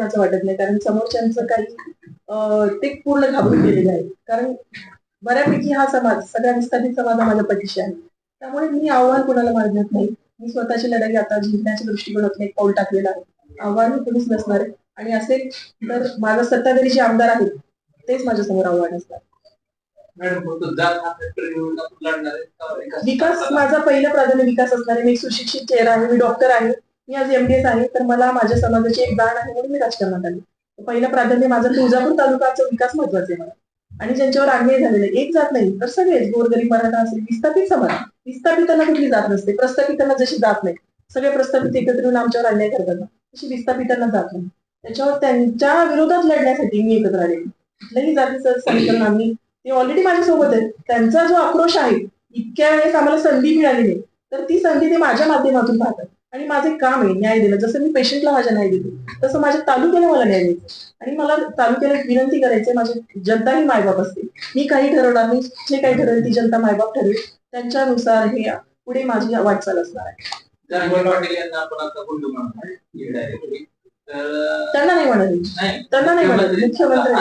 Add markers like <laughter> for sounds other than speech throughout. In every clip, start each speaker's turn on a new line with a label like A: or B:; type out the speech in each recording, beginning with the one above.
A: कोणाचं वाटत नाही. कारण समोरच्यांचं काही ते पूर्ण घाबरून गेलेले आहे. कारण बऱ्यापैकी हा समाज सगळ्या विस्थापित समाज माझ्या पाठीशी आहे. त्यामुळे मी आव्हान कोणाला मानत नाही. मी स्वतःची लढाई आता जिंकण्याच्या दृष्टिकोनातून एक पाऊल टाकलेलं आहे. आव्हान कोणीच नसणार आहे. आणि असेल तर माझा सत्ताधारी जे आमदार आहेत तेच माझ्यासमोर आव्हान असणार.
B: विकास?
A: माझा पहिलं प्राधान्य विकास असणार आहे. मी सुशिक्षित चेहरा आहे. मी डॉक्टर आहे. मी आज एमडीएस आहे तर मला माझ्या समाजाची एक जाण आहे म्हणून मी राजकारणात आले. पहिलं प्राधान्य माझं तुळजापूर तालुकाचा विकास महत्त्वाचा आहे मला. आणि ज्यांच्यावर अन्याय झालेले एक जात नाही तर सगळेच गोरगरीब मराठा असेल विस्थापित समाज. विस्थापितांना कुठली जात नसते प्रस्थापितांना जशी जात नाही. सगळे प्रस्थापित एकत्र येऊन आमच्यावर अन्याय करतात. तशी विस्थापितांना जात नाही. त्याच्यावर त्यांच्या विरोधात लढण्यासाठी मी एकत्र आले. कुठल्याही जातीचं समीकरण आम्ही ते ऑलरेडी माझ्यासोबत आहेत. त्यांचा जो आक्रोश आहे इतक्या वेळेस आम्हाला संधी मिळाली नाही. तर ती संधी ते माझ्या माध्यमातून पाहतात. आणि माझे काम आहे न्याय देणं. जसं मी पेशंटला माझ्या न्याय दिले तसं माझ्या तालुक्याला मला न्याय द्यायचा आणि मला तालुक्याला एक विनंती करायची माझी जनता ही मायबाप असते. मी काही ठरवणार मी जे काही ठरवेल ती जनता मायबाप ठरवेल त्यांच्यानुसार हे पुढे माझी वाटचाल असणार आहे. त्यांना नाही म्हणाले
B: नाही.
A: त्यांना नाही म्हणाले मुख्यमंत्री.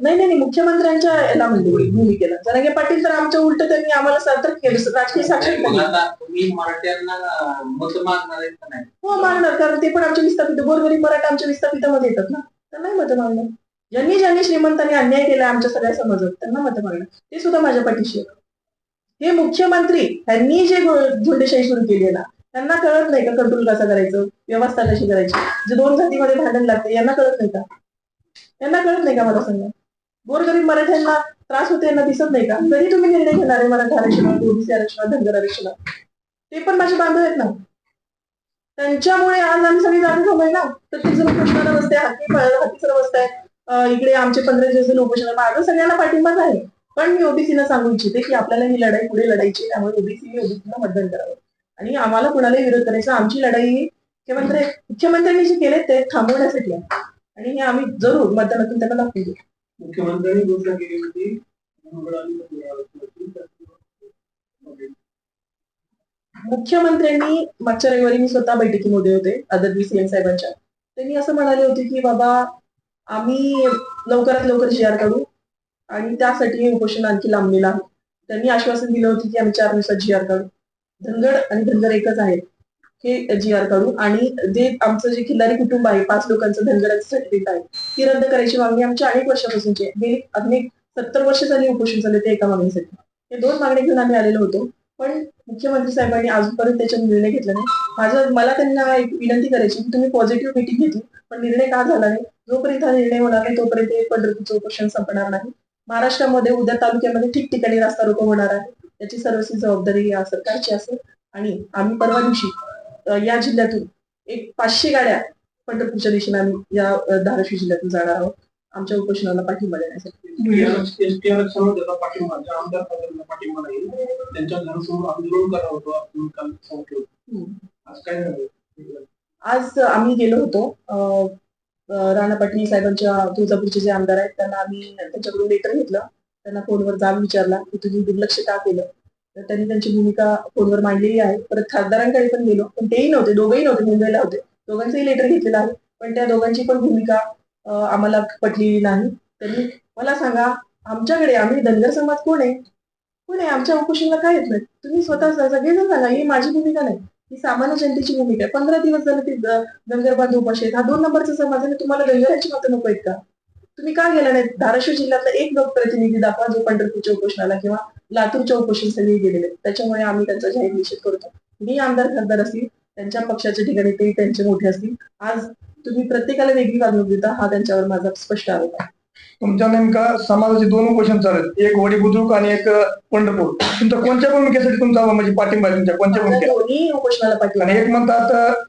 A: नाही नाही नाही, मुख्यमंत्र्यांच्या याला म्हणजे भूमिकेला. जरांगे पाटील तर आमच्या उलट त्यांनी आम्हाला सतर्क केलं. राजकीय साक्षर हो मागणार. कारण ते पण आमच्या विस्थापित गोरगरीब मराठा आमच्या विस्थापितामध्ये येतात ना. त्यांना नाही मतं मागणार. ज्यांनी ज्यांनी श्रीमंतांनी अन्याय केला आमच्या सगळ्या समाजात त्यांना मतं मागणार. ते सुद्धा माझ्या पाठीशी. हे मुख्यमंत्री यांनी जे झुंडेशाही सुरू केली ना त्यांना कळत नाही का कंट्रोल कसं करायचं? व्यवस्था कशी करायची? जे दोन जातीमध्ये भांडण लागते यांना कळत नाही का? यांना कळत नाही का मला सांगा गोरगरीब मराठ्यांना त्रास होते यांना दिसत नाही का? कधी तुम्ही निर्णय घेणार आहे मराठा आरक्षणात ओबीसी आरक्षणात धनगर आरक्षणात. ते पण माझे बांधव आहेत ना. त्यांच्यामुळे आज आम्ही सगळी जागा झालोय ना. ते जण उपोषणाला बसते हाती हातीचं बसताय इकडे आमचे पंधरा दिवस जण उपोषण माझं सगळ्यांना पाठिंबाच आहे. पण मी ओबीसीला सांगू इच्छिते की आपल्याला ही लढाई पुढे लढायची त्यामुळे ओबीसीने ओबीसीला मतदान करावं. आणि आम्हाला कुणालाही विरोध करायचा. आमची लढाई ही मुख्यमंत्री मुख्यमंत्र्यांनी जे केले ते थांबवण्यासाठी आहे. आणि हे आम्ही जरूर मतदानातून त्यांना दाखवून देऊ
B: मुख्यमंत्र्यांनी घोषणा केली होती.
A: मुख्यमंत्र्यांनी मागच्या रविवारी मी स्वतः बैठकीमध्ये होते आदरणीय सीएम साहेबांच्या. त्यांनी असं म्हणाले होते की बाबा आम्ही लवकरात लवकर जी आर काढू आणि त्यासाठी हे उपोषण आणखी लांबलेलं आहे. त्यांनी आश्वासन दिलं होतं की आम्ही चार दिवसात जी आर काढू. धनगड आणि धनगर एकच आहे हे जी आर काढू आणि जे आमचं जे खिल्लारी कुटुंब आहे पाच लोकांचं धनगराचं सर्टिफिकेट आहे ती रद्द करायची मागणी आमच्या अनेक वर्षापासूनची आहे. गेली अनेक सत्तर वर्ष झाली उपोषण झाले ते एका मागणीसाठी. हे दोन मागणी घेऊन आम्ही आलेलो होतो. पण मुख्यमंत्री साहेबांनी अजूनपर्यंत त्याच्यावर निर्णय घेतला नाही. माझं मला त्यांना एक विनंती करायची की तुम्ही पॉझिटिव्ह मिटिंग घेतली पण निर्णय का झाला नाही? जोपर्यंत हा निर्णय होणार नाही तोपर्यंत पंढरपूरचं उपोषण संपणार नाही. महाराष्ट्रामध्ये उद्या तालुक्यामध्ये ठिकठिकाणी रास्ता रोको होणार आहे. त्याची सर्वस्वी जबाबदारी या सरकारची असेल. आणि आम्ही परवा दिवशी या जिल्ह्यातून एक पाचशे गाड्या पंढरपूरच्या दिशेने आम्ही या धाराशिव जिल्ह्यातून जाणार आहोत. आमच्या उपोषणाला पाठिंबा देण्यासाठी.
B: आज
A: आम्ही गेलो होतो. राणा पाटील साहेबांच्या तुळजापूरचे जे आमदार आहेत त्यांना आम्ही त्यांच्याकडून लेटर घेतलं. त्यांना फोनवर जाब विचारला की तुझी दुर्लक्ष का केलं? तर त्यांनी त्यांची भूमिका फोनवर मांडलेली आहे. परत खासदारांकडे पण गेलो पण तेही नव्हते दोघेही नव्हते मुंबईला होते. दोघांचंही लेटर घेतलेलं आहे पण त्या दोघांची पण भूमिका आम्हाला पटलेली नाही. त्यांनी मला सांगा आमच्याकडे आम्ही धनगर समाज कोण आहे? कोण आहे? आमच्या उपोषणाला काय येत नाही तुम्ही स्वतः सगळेजण सांगा ही माझी भूमिका नाही ही सामान्य जनतेची भूमिका आहे. पंधरा दिवस झाले ते धनगर बांधव उपाशी आहेत. हा दोन नंबरचा समाज आहे आणि तुम्हाला धनगरांची मतं नको आहेत का? तुम्ही का गेला नाही? धाराशिव जिल्ह्यातला एक लोकप्रतिनिधी दाखवा जो पंढरपूरच्या उपोषणाला किंवा लातूरच्या उपोषण सगळे गेलेले. त्याच्यामुळे आम्ही त्यांचा जाहीर निषेध करतो. मी आमदार खासदार असतील त्यांच्या पक्षाच्या ठिकाणी ते त्यांचे मोठे असतील. आज तुम्ही प्रत्येकाला वेगळी वागणूक देता हा त्यांच्यावर माझा स्पष्ट आरोप आहे.
C: तुमच्या नेमका समाजाचे दोन उपोषण चालू आहेत. एक वडी बुद्रुक आणि एक पंढरपूर. तुमच्या कोणत्या भूमिकेसाठी तुमचा म्हणजे पाठिंबा आहे तुमच्या? कोणत्या
A: माझा
C: भूमिका
A: दोन्ही उपोषणाला पाठिंबा
C: आणि एक म्हणतात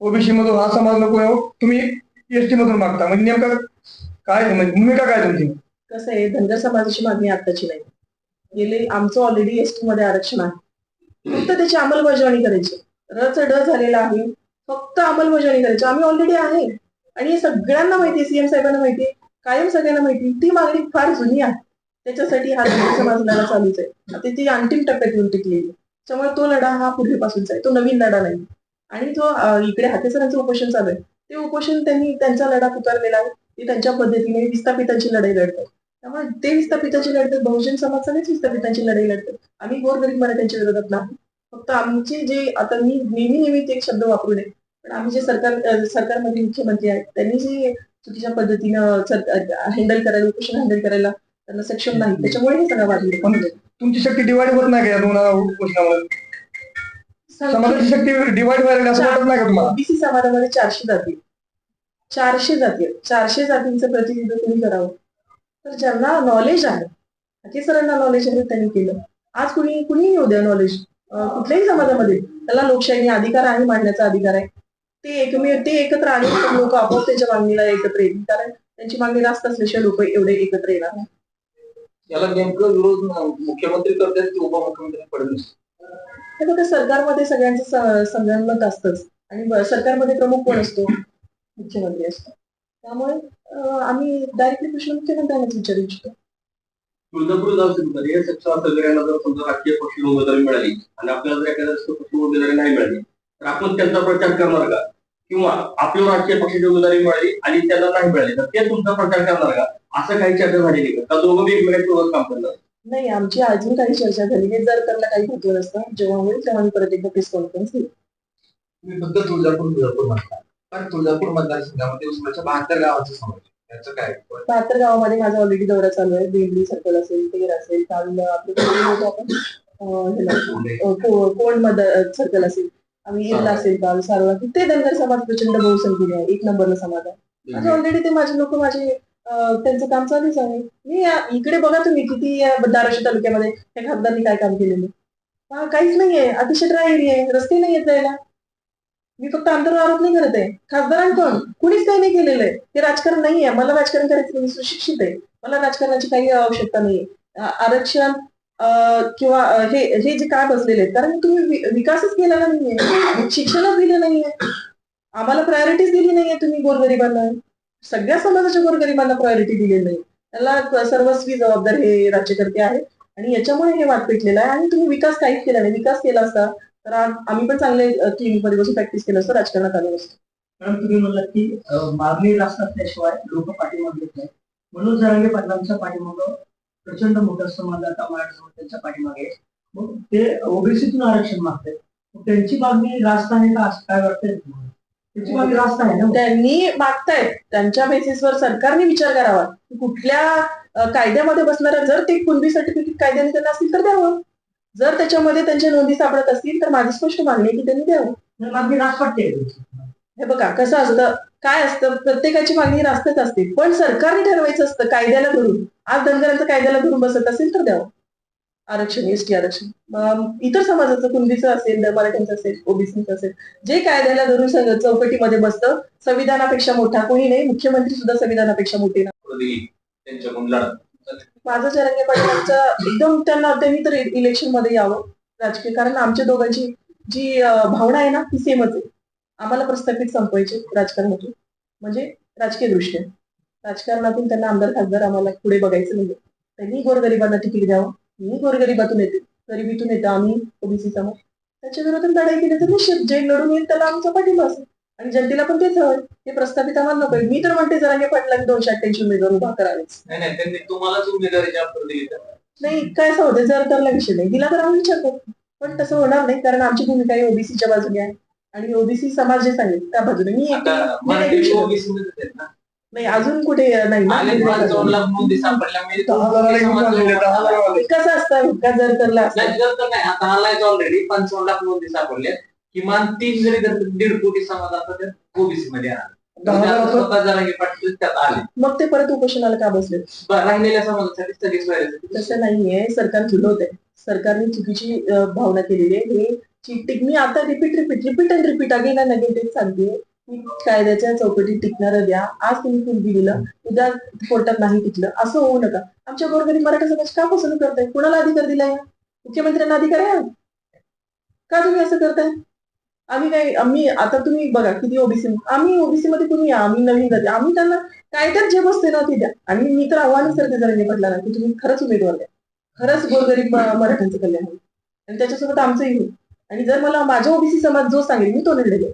C: ओबीसी मधून हा समाज नको आहे, तुम्ही एसटी मधून मागता. म्हणजे नेमका काय म्हणजे भूमिका काय तुमची?
A: कसं आहे धनगर समाजाची मागणी आताची नाही. गेले आमचं ऑलरेडी एसटी मध्ये आरक्षण आहे. फक्त त्याची अंमलबजावणी करायची. रच ड झालेला आहे. फक्त अंमलबजावणी करायची. आम्ही ऑलरेडी आहे. आणि हे सगळ्यांना माहिती सीएम साहेबांना माहिती कायम सगळ्यांना माहिती ती मागणी फार जुनी आहे. त्याच्यासाठी हा धनगर समाज लढा चालूच आहे. आता ती अंतिम टप्प्यात येऊन टिकलेली आहे. त्यामुळे तो लढा हा पूर्वीपासूनचा आहे. तो नवीन लढा नाही. आणि तो इकडे हातेसरांचं उपोषण चालू आहे. ते उपोषण त्यांनी त्यांचा लढा पुकारलेला आहे. ते त्यांच्या पद्धतीने विस्थापितांची लढाई लढतात. त्यामुळे ते विस्थापितांची लढतात बहुजन समाज सगळेच विस्थापितांची लढाई लढतात. आम्ही गोरगरीब मराठ्यांच्या विरोधात नाही. फक्त आमचे जे आता मी नेहमी नेहमी ते एक शब्द वापरू नये. पण आम्ही जे सरकार सरकारमध्ये मुख्यमंत्री आहेत त्यांनी जे चुकीच्या पद्धतीनं हँडल करायला उपोषण हँडल करायला त्यांना सक्षम नाही. त्याच्यामुळे हे सगळं वाढलं
C: तुमची शक्ती डिवाइड होत नाही का समाजाची शक्ती डिवाइड व्हायला लागली असं वाटत नाही का तुम्हाला?
A: ओबीसी समाजामध्ये चारशे जाती आहेत. चारशे जाती आहेत. चारशे जातींचं प्रतिनिधित्व कोणी करावं. तर ज्यांना नॉलेज आहे हाके सरांना नॉलेज आहे त्यांनी केलं. आज कुणी कुणीही येऊ द्या नॉलेज कुठल्याही समाजामध्ये त्याला लोकशाही अधिकार आहे मांडण्याचा अधिकार आहे. ते एकमेव ते एकत्र आले तर लोक आपोआप त्याच्या मागणीला एकत्र येतील. कारण त्यांची मागणी रास्त असल्याशिवाय लोक एवढे एकत्र येणार नाही.
D: याला नेमकं विरोध मुख्यमंत्री करतात की उपमुख्यमंत्री फडणवीस
A: हे बघा सरकारमध्ये सगळ्यांचं स- संगनमत असतंच. आणि सरकारमध्ये प्रमुख कोण असतो? मुख्यमंत्री असतो त्यामुळे आम्ही डायरेक्टली प्रश्न मुख्यमंत्र्यांनाच विचारू इच्छितो.
B: तुळजापूर जाऊ या सगळ्यांना जर समजा राजकीय पक्ष उमेदवारी मिळाली आणि आपल्याला जर एखाद्या पक्ष उमेदवारी नाही मिळाली तर आपण त्यांचा प्रचार करणार का? किंवा आपल्या राजकीय पक्षाची उमेदवारी मिळाली आणि त्यांना नाही मिळाली तर ते तुमचा प्रचार करणार का? असं काही चर्चा झालेली का का दोघं एकमेकांसोबत काम करणार
A: नाही आमची अजून काही चर्चा झाली नाही. जर त्यांना काही महत्त्व नसतं जेव्हा होईल तेव्हा मी परत एकदा प्रेस कॉन्फरन्स घेईल.
D: तुम्ही फक्त तुळजापूर तुळजापूर म्हणता. पण तुळजापूर मतदारसंघामध्ये उस्माच्या बहात्तर गावाचा समावेश. त्याचं काय?
A: बहात्तर गावामध्ये माझा ऑलरेडी दौरा चालू आहे. बेंगली सर्कल असेल तेर असेल काल आपलं कोण मद सर्कल असेल. आम्ही इरला असेल काल सारवा. ते धनगर समाज प्रचंड बहुसंख्येने आहे. एक नंबरला समाज आहे. माझे ऑलरेडी ते माझे लोक माझे त्यांचं काम चालूच आहे. मी इकडे बघा तुम्ही किती धाराशिव तालुक्यामध्ये त्या खासदारांनी काय काम केलेलं हा, काहीच नाहीये. अतिशय ड्राय एरिया आहे. रस्ते नाही येत जायला. मी फक्त आंतर आरोप नाही करत आहे. खासदारांकडून कुणीच काही नाही केलेलं आहे. ते राजकारण नाही आहे मला राजकारण करायचं नाही, मी सुशिक्षित आहे. मला राजकारणाची काही आवश्यकता नाही आरक्षण किंवा हे हे जे काय बसलेले आहेत कारण तुम्ही विकासच केलेला नाहीये. शिक्षणच दिलं नाहीये. आम्हाला प्रायोरिटीज दिली नाहीये तुम्ही गोरगरिबांना. सगळ्या समाजाच्या गोरगरिबांना प्रायोरिटी दिलेली नाही. त्याला सर्वस्वी जबाबदार हे राज्यकर्ते आहेत. आणि याच्यामुळे हे वाद पेटलेलं आहे. आणि तुम्ही विकास काहीच केला नाही. विकास केला असता तर आज आम्ही पण चांगले क्लिनिकमध्ये बसून प्रॅक्टिस केलं असतं राजकारणात आलो असतो.
E: कारण तुम्ही म्हणलात की मागणी रास्त असल्याशिवाय लोक पाठीमागे येत नाही म्हणून जरांगे पाटलांच्या पाठीमागं प्रचंड मोठा समाज आता मराठा समाज त्यांच्या पाठीमागे. मग ते ओबीसीतून आरक्षण मागतात मग त्यांची मागणी रास्त आहे का काय वाटतंय? त्यांची मागणी रास्त आहे ना?
A: त्यांनी मागतायत. त्यांच्या बेसिसवर सरकारने विचार करावा. की कुठल्या कायद्यामध्ये बसणाऱ्या जर ते कुणबी सर्टिफिकेट कायद्याने त्यांना असतील तर द्यावं जर त्याच्यामध्ये त्यांच्या नोंदी सापडत असतील तर माझी स्पष्ट मागणी की त्यांनी द्यावं.
E: मागणी रास्त वाटते
A: हे बघा कसं असतं काय असतं प्रत्येकाची मागणी रास्तच असते. पण सरकारने ठरवायचं असतं कायद्याला धरून. आज धनगरांचं कायद्याला धरून बसत असेल तर द्यावं. आरक्षण एस टी आरक्षण. इतर समाजाचं कुणबीचं असेल मराठ्यांचं असेल ओबीसीचं असेल जे कायद्याला धरून सगळं चौकटीमध्ये बसतं संविधानापेक्षा मोठा कोणी नाही मुख्यमंत्री सुद्धा संविधानापेक्षा मोठे
D: ना
A: माझं जरंगे पाटलांचं एकदम त्यांना त्यांनी तर इलेक्शनमध्ये यावं राजकीय. कारण आमच्या दोघांची जी भावना आहे ना ती सेमच आहे. आम्हाला प्रस्थापित संपवायचे राजकारणातून. म्हणजे राजकीय दृष्ट्या राजकारणातून त्यांना आमदार खासदार आम्हाला पुढे बघायचं नाही त्यांनी गोरगरिबांना तिकीट द्यावं. मी गोरगरिबातून येते. गरिबीतून येतो. आम्ही ओबीसी समाज त्याच्या विरोधात लढाई केली तर निश्चित जे लढून येईल त्याला आमचा पाठिंबा असेल. आणि जनतेला पण तेच हवं हे प्रस्थापित आम्हाला नको मी तर म्हणते जरांगे पाटलांनी दोनशे अठ्ठ्याऐंशी उमेदवार उभा करावेच.
D: नाही नाही त्यांनी तुम्हालाच उमेदवारी जास्त दिली तर
A: नाही काय असं होतं जर तरला विषय नाही. दिला तर आम्ही विचार करू पण तसं होणार नाही कारण आमची भूमिका ही ओबीसीच्या बाजूने आहे. आणि ओबीसी समाज जे सांगेल त्या बाजूने. मी
D: आता
A: एकटी- मी
D: मराठी
A: एकटी-
D: ओबीसी मध्येच आहेत ना?
A: नाही अजून कुठे नाही ना.
D: आले लाख नोंदी सापडल्या. म्हणजे.
A: कसं असतं हुक्का जर तरला असतं.
D: नाही जर तर नाही. आता आलायच ऑलरेडी पंचावन्न लाख नोंदी सापडल्या किमान तीन जरी जर दीड कोटी समाज आता त्या ओबीसी मध्ये आला त्यात आले.
A: मग ते परत उपोषणाला का बसले?
D: राहिलेल्या समाजासाठी स्थगित व्हायला
A: तसं नाहीये. सरकार झुलवत आहे सरकारने चुकीची भावना केलेली आहे. हे चिटिक मी आता repeat repeat repeat and repeat again and again तेच सांगते. की कायद्याच्या चौकटीत टिकणारं द्या. आज तुम्ही कुणबी दिलं उद्या कोर्टात नाही टिकलं. असं होऊ नका. आमच्या गोरगरीब मराठा समाज का फसवणूक करताय? कुणाला अधिकार दिलाय? मुख्यमंत्र्यांना अधिकार आहे? का तुम्ही असं करताय? आम्ही काय आम्ही आता तुम्ही बघा किती ओबीसी आम्ही ओबीसी मध्ये तुम्ही या आम्ही नवीन जाते. आम्ही त्यांना कायद्यात जे बसते ना ते द्या. आणि मी तर आव्हानच करते जरा पडला ना की तुम्ही खरंच उमेदवार द्या. खरंच गोरगरीब मराठ्यांचं कल्याण होईल आणि त्याच्यासोबत आमचंही होईल. आणि जर मला माझ्या ओबीसी समाज जो सांगेल मी तो निर्णय घेईल.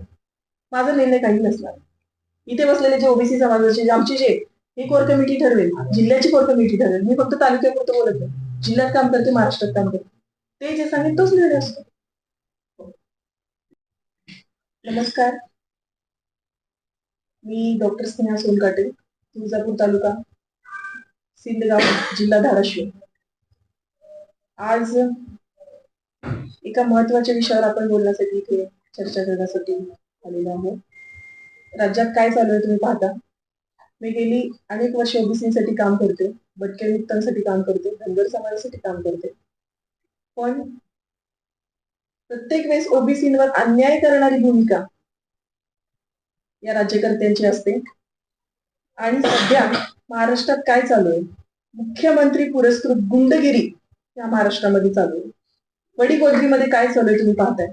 A: माझा निर्णय काही नसणार. इथे बसलेले जे ओबीसी समाजाचे जे आमचे जे हे कोर कमिटी ठरवेल. जिल्ह्याची कोर कमिटी ठरवेल. मी फक्त तालुक्यापुरतं बोलत नाही. जिल्ह्यात काम करते महाराष्ट्रात काम करते. ते जे सांगेल तोच निर्णय असतो. नमस्कार. मी डॉक्टर स्नेहा सोनकाटे तुळजापूर तालुका सिंदगाव जिल्हा धाराशिव. आज एका महत्त्वाच्या विषयावर आपण बोलण्यासाठी इथे चर्चा करण्यासाठी आलेलो आहोत. राज्यात काय चालू आहे तुम्ही पाहता? मी गेली अनेक वर्ष ओबीसीसाठी काम करते भटक्या मुक्तांसाठी काम करते धनगर समाजासाठी काम करते. पण प्रत्येक वेळेस ओबीसीवर अन्याय करणारी भूमिका या राज्यकर्त्यांची असते. आणि सध्या महाराष्ट्रात काय चालू आहे? मुख्यमंत्री पुरस्कृत गुंडगिरी या महाराष्ट्रामध्ये चालू आहे. वडीगोद्रीमध्ये काय चालू आहे तुम्ही पाहताय?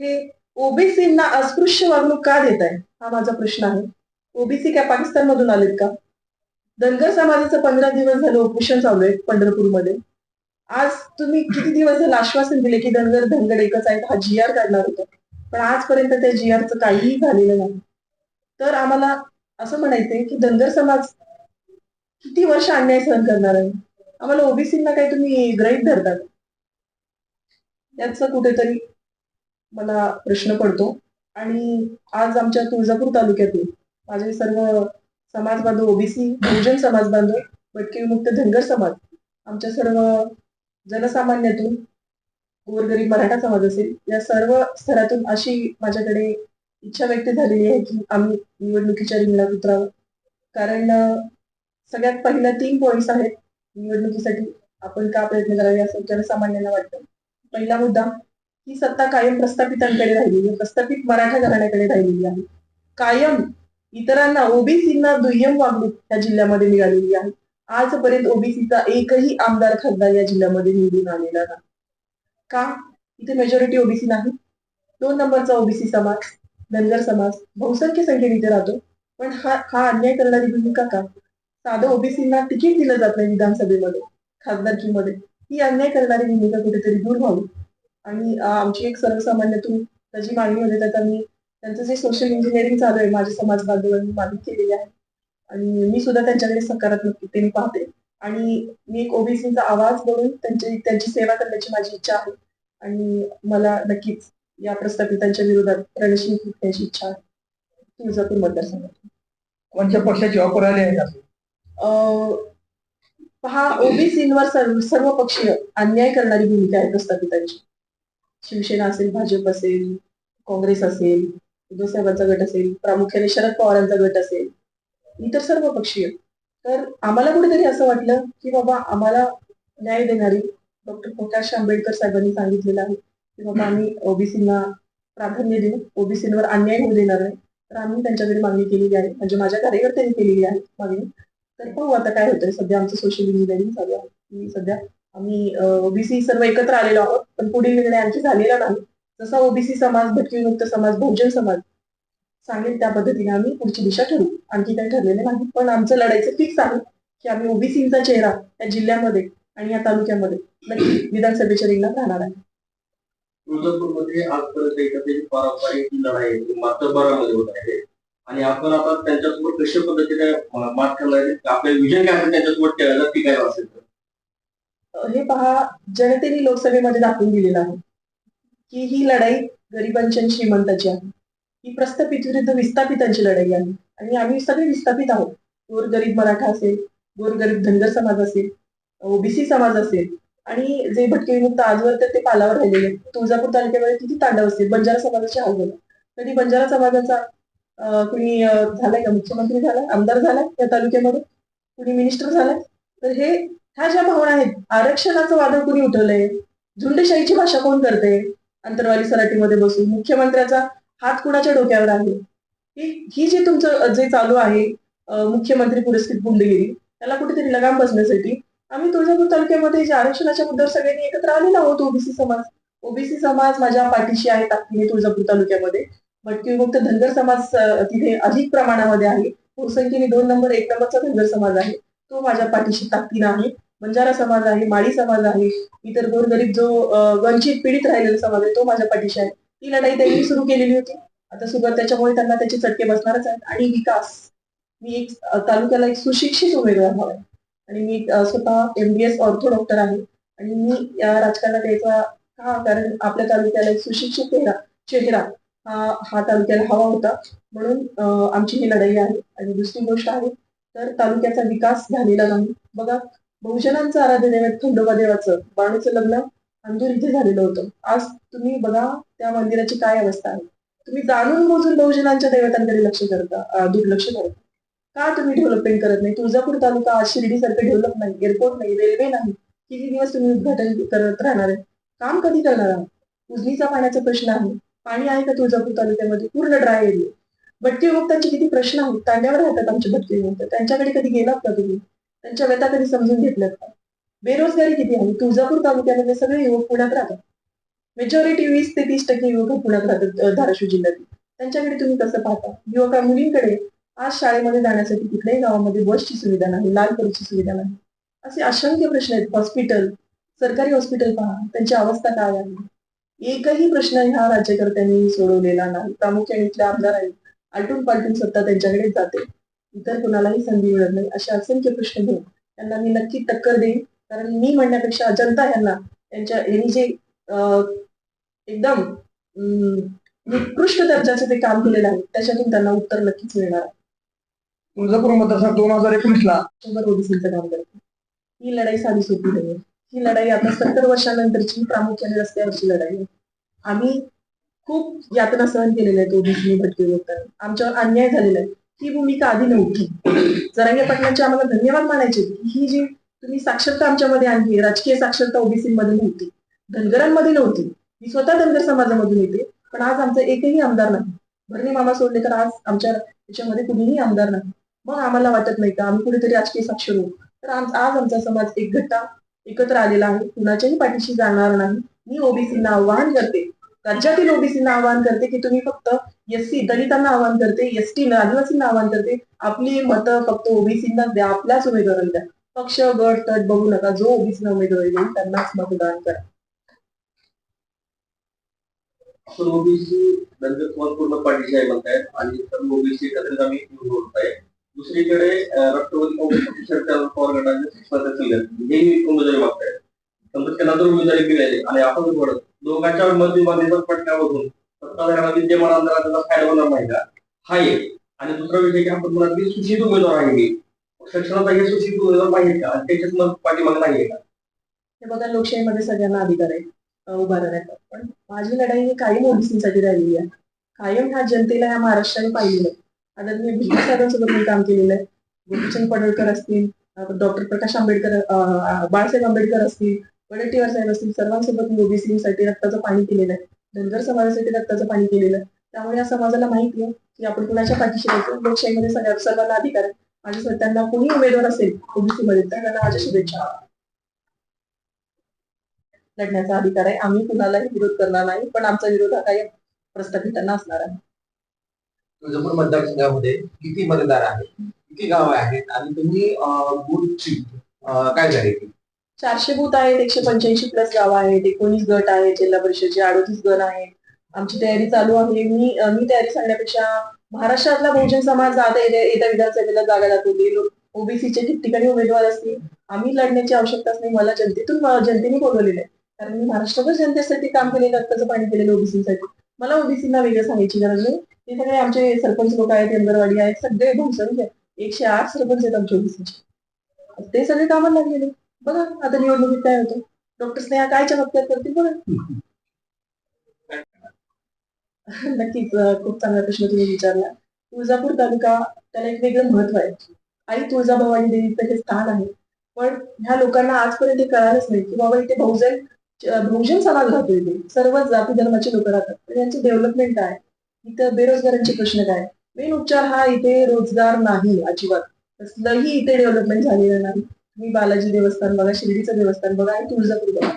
A: हे ओबीसींना अस्पृश्य वागणूक का देत आहे हा माझा प्रश्न आहे. ओबीसी काय पाकिस्तान मधून आलेत का? धनगर समाजाचं पंधरा दिवस झालं उपोषण चालू आहे पंढरपूरमध्ये. आज तुम्ही किती दिवस आश्वासन दिले की धनगर धनगर एकच आहेत हा जी आर काढणार होता. पण आजपर्यंत त्या जी आरचं काहीही झालेलं नाही. तर आम्हाला असं म्हणायचंय की धनगर समाज किती वर्ष अन्याय सहन करणार आहे? आम्हाला ओबीसींना काही तुम्ही ग्रहित धरतात याचा कुठेतरी मला प्रश्न पडतो. आणि आज आमच्या तुळजापूर तालुक्यातील माझे सर्व समाज बांधव ओबीसी बहुजन समाज बांधव भटकी विमुक्त धनगर समाज आमच्या सर्व जनसामान्यातून गोरगरीब मराठा समाज असेल या सर्व स्तरातून अशी माझ्याकडे इच्छा व्यक्त झालेली आहे की आम्ही निवडणुकीच्या रिंगणात उतरावं. कारण सगळ्यात पहिल्या तीन पॉईंट्स आहेत निवडणुकीसाठी आपण का प्रयत्न करावे असं जनसामान्यांना वाटतं. पहिला मुद्दा ही सत्ता कायम प्रस्थापितांकडे राहिलेली आहे प्रस्थापित मराठा घराण्याकडे राहिलेली आहे. कायम इतरांना ओबीसींना दुय्यम वागणूक या जिल्ह्यामध्ये मिळालेली आहे. आजपर्यंत ओबीसीचा एकही आमदार खासदार या जिल्ह्यामध्ये निवडून आलेला नाही. का? इथे मेजॉरिटी ओबीसी नाही. दोन नंबरचा ओबीसी समाज धनगर समाज बहुसंख्य संख्येने इथे राहतो. पण हा हा अन्याय करणारी भूमिका का? साधं ओबीसींना तिकीट दिलं जात नाही विधानसभेमध्ये खासदारकीमध्ये. ही अन्याय करणारी भूमिका कुठेतरी दूर व्हावी. आणि आमची एक सर्वसामान्यातून त्याची मागणी होते त्यात आम्ही त्यांचं जे सोशल इंजिनिअरिंग चालू आहे माझे समाज बांधवांनी मागणी केलेली आहे आणि मी सुद्धा त्यांच्याकडे सकारात्मकतेने पाहते. आणि मी एक ओबीसीचा आवाज बनून त्यांची त्यांची सेवा करण्याची माझी इच्छा आहे. आणि मला नक्कीच या प्रस्थापितांच्या विरोधात रणशिंग फुटण्याची इच्छा आहे. तुळजापूर मतदारसंघात
C: कोणत्या पक्षाची ऑफर आली आहे का
A: पहा ओबीसींवर सर्व सर्व पक्षीय अन्याय करणारी भूमिका आहे प्रस्थापितांची. शिवसेना असेल भाजप असेल काँग्रेस असेल उद्धव साहेबांचा गट असेल प्रामुख्याने शरद पवारांचा गट असेल. इतर सर्व पक्षीय. तर आम्हाला कुठेतरी असं वाटलं की बाबा आम्हाला न्याय देणारी डॉक्टर प्रकाश आंबेडकर साहेबांनी सांगितलेलं आहे की बाबा आम्ही ओबीसींना प्राधान्य देऊ ओबीसींवर अन्याय होऊ देणार नाही तर आम्ही त्यांच्याकडे मागणी केलेली आहे म्हणजे माझ्या कार्यकर्त्यांनी केलेली आहे मागणी. तर पाहू आता काय होतंय. सध्या आमचं सोशल इंजिनिअरिंग चालू आहे. की सध्या आम्ही ओबीसी सर्व एकत्र आलेलो आहोत पण पुढील निर्णय आणखी झालेला नाही. जसा ओबीसी समाज भटकीविमुक्त समाज बहुजन समाज सांगेल त्या पद्धतीने आम्ही पुढची दिशा ठरवू आणखी काही ठरलेलं नाही. पण आमचं लढायचं फिक्स आहे की आम्ही ओबीसीचा चेहरा या जिल्ह्यामध्ये आणि या तालुक्यामध्ये नक्की विधानसभेच्या रिंगणात राहणार आहे.
B: तुळजापूरमध्ये आजपर्यंत एकत्रित पारंपरिक लढाई आहे, ती मातब्बरामध्ये होत आहे. आणि आपण आता त्यांच्यासोबत कशा पद्धतीने मात करणार? आपले विजन काय असेल त्यांच्यासोबत टिकायला टिकायला असेल तर?
A: हे पहा जनतेने लोकसभेमध्ये दाखवून दिलेलं आहे की ही लढाई गरिबांची आणि श्रीमंताची आहे. ही प्रस्थापित विरुद्ध विस्थापितांची लढाई आहे आणि आम्ही सगळे विस्थापित आहोत. गोरगरीब मराठा असेल गोरगरीब धनगर समाज असेल ओबीसी समाज असेल. आणि जे भटके विमुक्त आजवर तर ते पालावर राहिलेले आहेत. तुळजापूर तालुक्यामध्ये किती तांडव असेल बंजारा समाजाची हाल झाले. कधी बंजारा समाजाचा कुणी झालाय का? मुख्यमंत्री झालाय? आमदार झालाय या तालुक्यामध्ये? कुणी मिनिस्टर झालाय? तर हे ह्या ज्या भावना आहेत आरक्षणाचं वादळ कुणी उठवलंय? झुंडशाहीची भाषा कोण करते अंतरवाली सराटीमध्ये बसून. मुख्यमंत्र्याचा हात कुणाच्या डोक्यावर आहे? ही ही जी तुमचं जे चालू आहे मुख्यमंत्री पुरस्कृत गुंडगिरी त्याला कुठेतरी लगाम बसण्यासाठी आम्ही तुळजापूर तालुक्यामध्ये जे आरक्षणाच्या मुद्द्यावर सगळ्यांनी एकत्र आलेलो आहोत ओबीसी समाज. ओबीसी समाज माझ्या पाठीशी आहे ताकदीने तुळजापूर तालुक्यामध्ये. भटकी विमुक्त धनगर समाज तिथे अधिक प्रमाणामध्ये आहे. बहुसंख्येने दोन नंबर एक नंबरचा धनगर समाज आहे. तो माझ्या पाठीशी ताकदीनं आहे. बंजारा समाज आहे माळी समाज आहे. इतर गोरगरीब जो वंचित पीडित राहिलेला समाज आहे तो माझ्या पाठीशी आहे. ती लढाई त्यांनी सुरू केलेली होती. आता सुरुवात त्याच्यामुळे त्यांना त्याचे चटके बसणारच आहेत. आणि विकास. मी एक तालुक्याला एक सुशिक्षित उमेदवार हवा आहे. आणि मी स्वतः एमबीएस ऑर्थो डॉक्टर आहे. आणि मी या राजकारणात यायचा का? कारण आपल्या तालुक्याला एक सुशिक्षित चेहरा चेहरा हा हा तालुक्याला हवा होता. म्हणून आमची ही लढाई आहे. आणि दुसरी गोष्ट आहे तर तालुक्याचा विकास झालेला नाही. बघा बहुजनांचं आराध्य दैवत खंडोबा देवाचं बाणूचं लग्न अंधूर इथे झालेलं होतं. आज तुम्ही बघा त्या मंदिराची काय अवस्था आहे? तुम्ही जाणून मोजून बहुजनांच्या दैवतांकडे लक्ष करता दुर्लक्ष करता. का तुम्ही डेव्हलपमेंट करत नाही? तुळजापूर तालुका आज शिर्डीसारखं डेव्हलप नाही एअरपोर्ट नाही रेल्वे नाही. किती दिवस तुम्ही उद्घाटन करत राहणार आहे? काम कधी करणार आहात? उजनीचा पाण्याचा प्रश्न आहे. पाणी आहे का तुळजापूर तालुक्यामध्ये? पूर्ण ड्राय एरिया भटके युवकांचे किती प्रश्न आहेत? तांड्यावर राहतात आमचे भटके युवक त्यांच्याकडे कधी गेलात का तुम्ही? त्यांच्या व्यथा कधी समजून घेतल्यात का? बेरोजगारी किती आहे? तुळजापूर तालुक्यामध्ये सगळे युवक पुण्यात राहतात. मेजॉरिटी वीस ते तीस टक्के युवक पुण्यात राहतात धाराशिव जिल्ह्यात त्यांच्याकडे तुम्ही कसं पाहता? युवका मुलींकडे आज शाळेमध्ये जाण्यासाठी कुठल्याही गावामध्ये बसची सुविधा नाही लाल परीची सुविधा नाही. असे असंख्य प्रश्न आहेत. हॉस्पिटल सरकारी हॉस्पिटल पहा. त्यांची अवस्था काय आहे? एकही प्रश्न ह्या राज्यकर्त्यांनी सोडवलेला नाही. प्रामुख्याने इथल्या आमदारांनी आलटून पालटून सत्ता त्यांच्याकडे जाते. इतर कुणालाही संधी मिळत नाही. असे असंख्य प्रश्न घेऊन त्यांना मी नक्की टक्कर देईन. कारण मी म्हणण्यापेक्षा जनता यांना त्यांच्या यांनी जे एकदम अं, निकृष्ट दर्जाचे ते काम केलेलं आहे. त्याच्यातून त्यांना उत्तर नक्कीच मिळणार. आहे.
C: तुळजापूर मतदारसंघ दोन हजार एकोणीसला.
A: शंभर ओबीसीचं काम करते ही लढाई साधी सोपी नाही. ही लढाई आता सत्तर वर्षानंतरची प्रामुख्याने रस्त्यावरची लढाई आहे. आम्ही खूप यातना सहन केलेल्या आहेत ओबीसी भटके लोकांनी आमच्यावर अन्याय झालेला आहे. ही भूमिका आधी नव्हती. जरांगे पाटलांचे आम्हाला धन्यवाद मानायचे की ही जी तुम्ही साक्षरता आमच्यामध्ये आणली राजकीय साक्षरता ओबीसी मध्ये नव्हती. धनगरांमध्ये नव्हती. मी स्वतः धनगर समाजामधून येते पण आज आमचा एकही आमदार नाही. भरणी मामा सोडले तर आज आमच्या याच्यामध्ये कुणीही आमदार नाही. मग आम्हाला वाटत नाही का? आम्ही कुठेतरी राजकीय साक्षर होऊ तर आज आमचा समाज एकगट्टा एकत्र आलेला आहे. कुणाच्याही पाठीशी जाणार नाही. मी ओबीसींना आवाहन करते. राज्यातील ओबीसींना आवाहन करते की तुम्ही फक्त एससी दलितांना आवाहन करते एसटी आदिवासींना आवाहन करते. आपली मतं फक्त ओबीसींना द्या. आपल्याच उमेदवारांना द्या. पक्ष गट तट बघू नका. जो ओबीसीना उमेदवार देईल त्यांनाच मतदान करा.
B: आपण ओबीसी नंतर तुम्हाला पूर्ण पाठीशी आहे म्हणताय. आणि सर्व ओबीसी एकत्रित आम्ही निवडून बोलताय दुसरीकडे राष्ट्रवादी काँग्रेस पक्ष शरद पवार गटाचे शिक्षणाचे संघटन हे उमेदवारी मागतायत समजा त्यांना जर उमेदवारी मिळाली आणि आपण म्हणत दोघांच्या मध्ये मध्यमानेचा पटण्यामधून सत्ताधाऱ्यांना विद्यमान आमदारांचा फायदा होणार नाही का? हा एक. आणि दुसरा विषय की आपण म्हणत की सुशिक्षित उमेदवार आहे मी. शिक्षणाचा हे सुशिक्षित उमेदवार पाहिजे का? आणि त्याच्यात मग पाठीमागे नाही का?
A: हे बघा लोकशाहीमध्ये सगळ्यांना अधिकार आहे. अं, उभा पण माझी लढाई ही कायम ओबीसीसाठी राहिलेली आहे. कायम ह्या जनतेला या महाराष्ट्राने पाहिलेलं आहे. आता मी भीती साहेबांसोबत मी काम केलेलं आहे. गोपीचंद पडळकर असतील डॉक्टर प्रकाश आंबेडकर बाळासाहेब आंबेडकर असतील वडेट्टीवार साहेब असतील सर्वांसोबत मी ओबीसीसाठी रक्ताचं पाणी केलेलं आहे. धनगर समाजासाठी रक्ताचं पाणी केलेलं आहे. त्यामुळे या समाजाला माहिती आहे की आपण कुणाच्या पाठीशी जायचं लोकशाहीमध्ये सगळ्या सर्वांना अधिकार आहे. माझ्या त्यांना कोणी उमेदवार असेल ओबीसीमध्ये तर त्यांना माझ्या शुभेच्छा. लढण्याचा अधिकार आहे. आम्ही कुणालाही विरोध करणार नाही पण आमचा विरोध हा काही प्रस्थापितांना असणार आहे.
F: तुळजापूर मतदारसंघामध्ये किती मतदार आहेत किती गावं आहेत आणि तुम्ही बूथची काय झाली
A: चारशे बूथ आहेत एकशे पंच्याऐंशी प्लस गाव आहेत एकोणीस गट आहेत जिल्हा परिषदचे अडोतीस गण आहेत. आमची तयारी चालू आहे. मी मी तयारी सांगण्यापेक्षा महाराष्ट्रातला बहुजन समाज आता येत्या विधानसभेला जागा दाखवली ओबीसीचे ठिकठिकाणी उमेदवार असतील. आम्ही लढण्याची आवश्यकताच नाही. मला जनतेतून जनतेने बोलवलेलं आहे. कारण मी महाराष्ट्रभर जनतेसाठी काम केलेलं रक्ताचं पाणी केलेलं ओबीसीसाठी. मला ओबीसीना वेगळं सांगायची गरज नाही. ते सगळे आमचे सरपंच लोक आहेत अंगणवाडी आहेत सगळे बहुसंख्य एकशे आठ सरपंच आहेत आमच्या ओबीसीचे. ते सगळे कामाला लागलेले. बघा आता निवडणुकीत काय होतं? डॉक्टर स्नेहा काय चमत्कार करतील बघा. <laughs> नक्कीच खूप चांगला प्रश्न तुम्ही विचारला. तुळजापूर तालुका त्याला एक वेगळं महत्त्व आहे. आई तुळजाभवानी देवीचं हे स्थान आहे. पण ह्या लोकांना आजपर्यंत कळालंच नाही की बाबा इथे बहुजन बहुजन समाज राहतो इथे सर्वच जाती धर्माचे लोक राहतात. तर डेव्हलपमेंट काय? इथं बेरोजगारांचे प्रश्न काय? मेन उपचार हा इथे रोजगार नाही अजिबात. कसलंही इथे डेव्हलपमेंट झालेलं नाही. तुम्ही बालाजी देवस्थान बघा शिर्डीचं देवस्थान बघा आणि तुळजापूर बघा.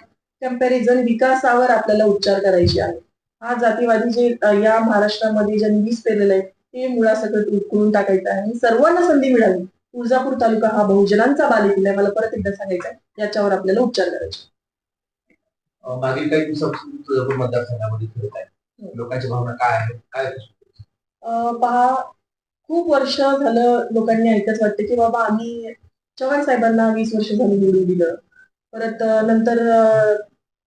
A: कंपॅरिझन विकासावर आपल्याला उपचार करायचे आहे हा जातीवादी जे या महाराष्ट्रामध्ये ज्यांनी वीज पेरलेलं आहे ते मुळासकट उकळून टाकायचं आहे आणि सर्वांना संधी मिळाली तुळजापूर तालुका हा बहुजनांचा बालेकिल्ला आहे. मला परत एकदा सांगायचं आहे. याच्यावर आपल्याला उपचार करायचे
F: मागील काही दिवसापासून तुळजापूर मतदारसंघामध्ये फिरत आहे. लोकांची भावना काय आहे? काय
A: पहा खूप वर्ष झालं लोकांनी ऐकत वाटतं की बाबा आम्ही चव्हाण साहेबांना वीस वर्ष झाली निवडून दिलं. परत नंतर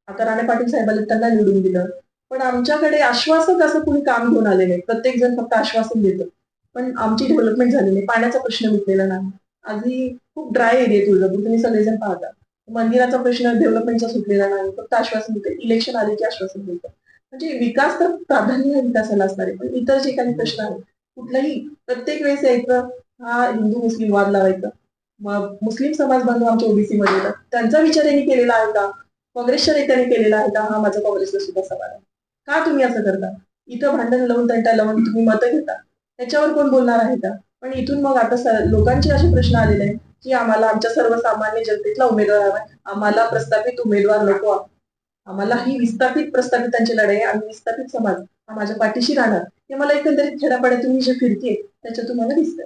A: आता राणे पाटील साहेबांना त्यांना निवडून दिलं. पण आमच्याकडे आश्वासक असं कुणी काम घेऊन आले नाही. प्रत्येक जण फक्त आश्वासन देतं. पण आमची डेव्हलपमेंट झाली नाही. पाण्याचा प्रश्न मिटलेला नाही. आधी खूप ड्राय एरिया तुळजापूर. तुम्ही सगळेजण पाहता. मंदिराचा प्रश्न डेव्हलपमेंटचा सुटलेला नाही फक्त आश्वासन देते इलेक्शन आले की आश्वासन देतं म्हणजे विकास तर प्राधान्य विकासाला असणार आहे पण इतर जे काही प्रश्न आहेत कुठलाही प्रत्येक वेळेस यायचं हा हिंदू मुस्लिम वाद लावायचा. मग मुस्लिम समाज बांधव आमच्या ओबीसी मध्ये येतात. त्यांचा विचार यांनी केलेला आहे का? काँग्रेसच्या नेत्यांनी केलेला आहे का? हा माझा काँग्रेसला सुद्धा सवाल आहे. का तुम्ही असं करता? इथं भांडण लावून तंटा लावून तुम्ही मतं घेता. त्याच्यावर कोण बोलणार आहे का? पण इथून मग आता लोकांचे असे प्रश्न आलेले आहेत की आम्हाला आमच्या सर्वसामान्य जनतेतला उमेदवार हवा आम्हाला प्रस्थापित उमेदवार नको आम्हाला ही विस्थापित प्रस्थापितांची लढाई आहे. आणि विस्थापित समाज हा माझ्या पाठीशी राहणार. हे मला एकंदरीत खेड्यापाड्यातून मी जे फिरते त्याच्यातून मला दिसतंय.